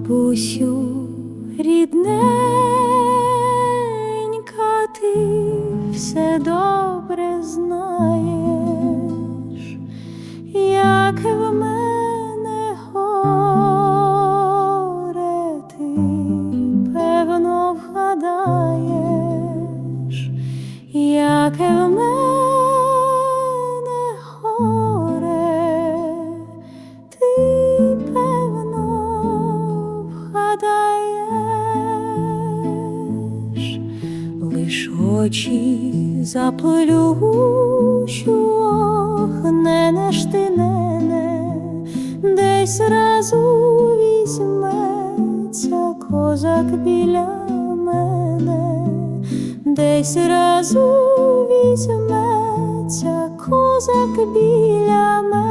Бабусю, рідненька, ти все добре знаєш, як в мене вгадаєш, лиш очі заплющу, ох, не ж ти нене, десь разу візьметься козак біля мене, десь разу візьметься козак біля мене.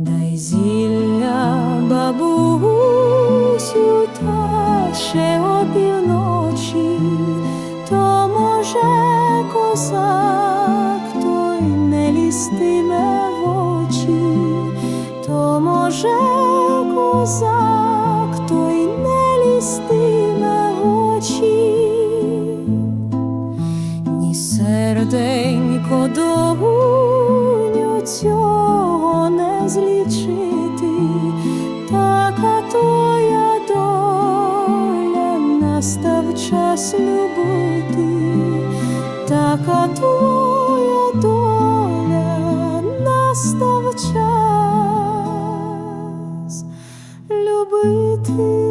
Дай зілля бабусю, та ще опівночі, то може козак той не лістиме в очі, то може козак той не лістиме в очі. Ні серденько доню час любити, така твоя доля настав час любити.